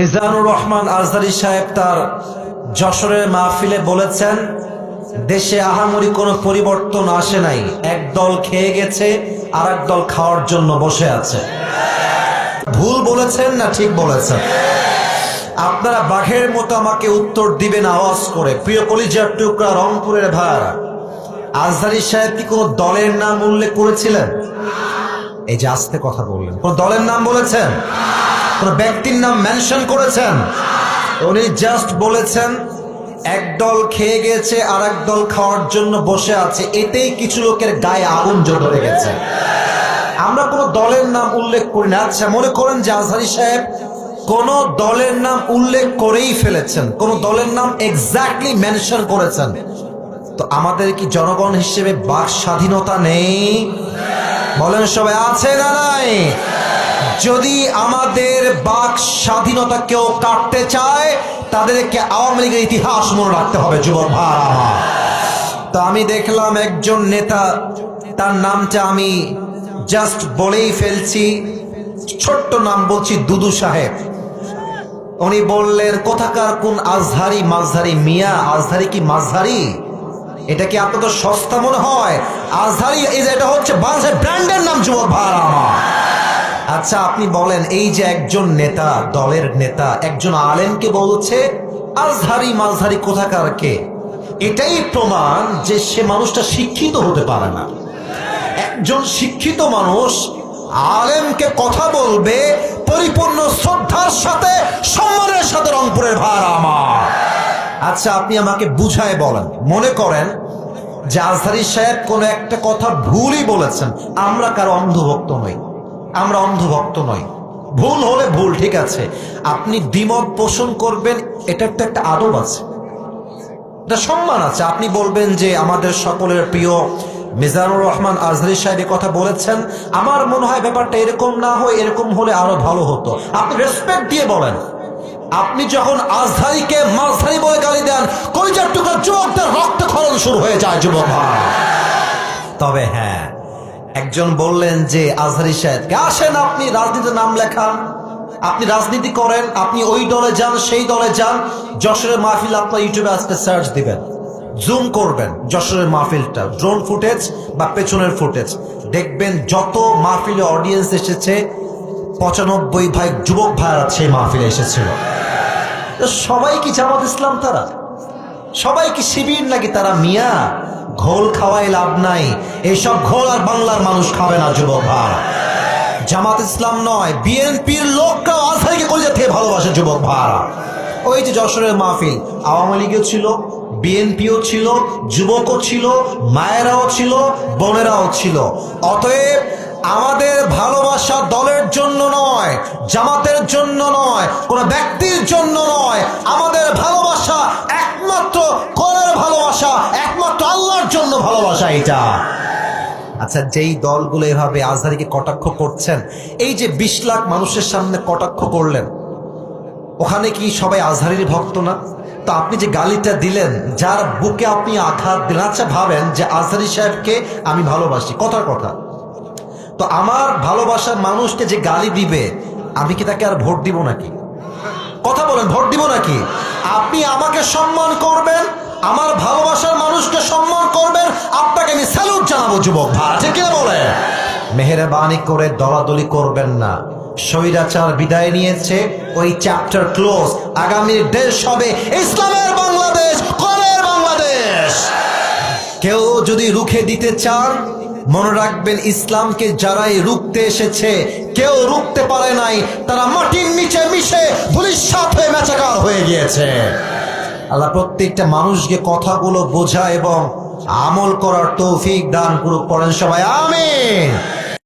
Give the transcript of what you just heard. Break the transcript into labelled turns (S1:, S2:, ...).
S1: মিজানুর রহমান আজহারি সাহেব তার যশোরের মাহফিলে বলেছেন, দেশে আহামরি কোনো পরিবর্তন আসে নাই। এক দল খেয়ে গেছে আর এক দল খাওয়ার জন্য বসে আছে। ভুল বলেছেন না ঠিক বলেছেন? আপনারা বাঘের মতো আমাকে উত্তর দিবেন আওয়াজ করে। প্রিয় কলিজার টুকরা রংপুরের ভাড়া। আজহারি সাহেব কি কোনো দলের নাম উল্লেখ করেছিলেন? এই যে আস্তে কথা বললেন। কোন দলের নাম বলেছেন? কোন ব্যক্তির নাম মেনশন করেছেন? উনি জাস্ট বলেছেন, এক দল খেয়ে গেছে আর এক দল খাওয়ার জন্য বসে আছে। এতেই কিছু লোকের গায়ে আগুন ধরে গেছে আমরা কোনো দলের নাম উল্লেখ করি না। আচ্ছা মনে করেন যে আজহারি সাহেব কোন দলের নাম উল্লেখ করেই ফেলেছেন, কোন দলের নাম এক্স্যাক্টলি মেনশন করেছেন। তো আমাদের কি জনগণ হিসেবে বাক স্বাধীনতা নেই? বলেন সবাই, আছে না নাই? যদি আমাদের বাক স্বাধীনতা কেউ কাটতে চায়, তাদেরকে আওয়ামী লীগের ইতিহাস মনে রাখতে হবে, যুবক ভাই। তো আমি দেখলাম একজন নেতা, তার নামটা আমি জাস্ট বলেই ফেলছি, ছোট্ট নাম বলছি দুদু সাহেব। উনি বললেন, কোথাকার কোন আজহারি মাঝহারি মিয়া, আজহারি কি মাঝহারি? এটা কি আপনাদের সস্তা মনে হয়? আজহারি এটা হচ্ছে বাংলাদেশের ব্র্যান্ডের নাম, যুবক ভাড়া আচ্ছা আপনি বলেন, এই যে একজন নেতা, দলের নেতা, একজন আলেমকে বলছে, আজহারি মাঝহারি কোথাকার কে? এটাই প্রমাণ যে সে মানুষটা শিক্ষিত হতে পারে না। একজন শিক্ষিত মানুষ আলেমকে কথা বলবে, পরিপূর্ণ শ্রদ্ধার সাথে, সম্মানের সাথে রংপুরের ভার আমার। আচ্ছা আপনি আমাকে বুঝায় বলেন, মনে করেন যে আজহারি সাহেব কোনো একটা কথা ভুলই বলেছেন, আমরা কারও অন্ধভক্ত নই। আমরা অন্ধভক্ত নই। ভুল হলে ভুল, ঠিক আছে। আপনি দ্বিমত পোষণ করবেন, এটার তো একটা আদব আছে। এটা সম্মান আছে। আপনি বলবেন যে আমাদের সকলের প্রিয় মিজানুর রহমান আজহারি সাহেব কথা বলেছেন, আমার মনে হয় ব্যাপারটা এরকম না হয়, এরকম হলে আরও ভালো হতো। আপনি রেসপেক্ট দিয়ে বলেন। আপনি যখন আজহারিকে মাঝহারি বলে গালি দেন, কলিজার টুকরা যুবকদের রক্তক্ষরণ শুরু হয়ে যায়, যুবক তবে হ্যাঁ একজন বললেন যে, আজহারি সাহেবকে আসেন আপনি? রাজনীতির নাম লেখান। আপনি রাজনীতি করেন, আপনি ওই দলে যান, সেই দলে যান। যশোরের মাহফিল আপনার ইউটিউবে আজকে সার্চ দিবেন। জুম করবেন, যশোরের মাহফিলটা। ড্রোন ফুটেজ বা পেছনের ফুটেজ দেখবেন যত মাহফিলে অডিয়েন্স এসেছে, পঁচানব্বই ভাই, যুবক ভাইরা সেই মাহফিলে এসেছিল। সবাই কি জামাত ইসলাম তারা? সবাই কি শিবির নাকি তারা মিয়া? ঘোল খাওয়াই লাভ নাই। এইসব ঘোল আর বাংলার মানুষ খাবে না, যুবক ভাই। জামাত ইসলাম নয়, বিএনপির লোকরাও আজহারিকে কলিজা থেকে ভালোবাসে, যুবক ভাই ওই যে যশোরের মাহফিল, আওয়ামী লীগও ছিল, বিএনপিও ছিল, যুবকও ছিল, মায়েরাও ছিল, বোনেরাও ছিল। অতএব আমাদের ভালোবাসা দলের জন্য নয়, জামাতের জন্য নয়, কোনো ব্যক্তির জন্য নয়, আমাদের ভালোবাসা ভালোবাসা এটা। আচ্ছা যেই দলগুলো এভাবে আজহারিকে কটাক্ষ করছেন, এই যে বিশ লাখ মানুষের সামনে কটাক্ষ করলেন, ওখানে কি সবাই আজহারির ভক্ত না? তো আপনি যে গালিটা দিলেন, যার বুকে আপনি আঘাত দিলেন আচ্ছা ভাবেন যে আজহারি সাহেবকে আমি ভালোবাসি, কথার কথা। তো আমার ভালোবাসার মানুষকে যে গালি দিবে, আমি কি তাকে আর ভোট দিব নাকি? কথা বলেন, ভোট দিব নাকি? আপনি আমাকে সম্মান করবেন আমার ভালোবাসার মানুষকে সম্মান করবেন, আপনাকে আমি স্যালুট জানাব, যুবক ভাই। ঠিক কিনা বলে? মেহরবানি করে দলাদলি করবেন না। স্বৈরাচার বিদায় নিয়েছে, ওই চ্যাপ্টার ক্লোজ আগামীর দেশ হবে ইসলামের বাংলাদেশ কোরআনের বাংলাদেশ। কেউ যদি রুখে দিতে চান, মনে রাখবেন ইসলামকে যারাই রুখতে এসেছে, কেউ রুখতে পারে নাই, তারা মাটির নিচে মিশে পুলিশ সাথে মেচাকার হয়ে গিয়েছে। আল্লাহ প্রত্যেকটা মানুষকে কথাগুলো বোঝা এবং আমল করার তৌফিক দান করুক পড়েন সবাই আমিন।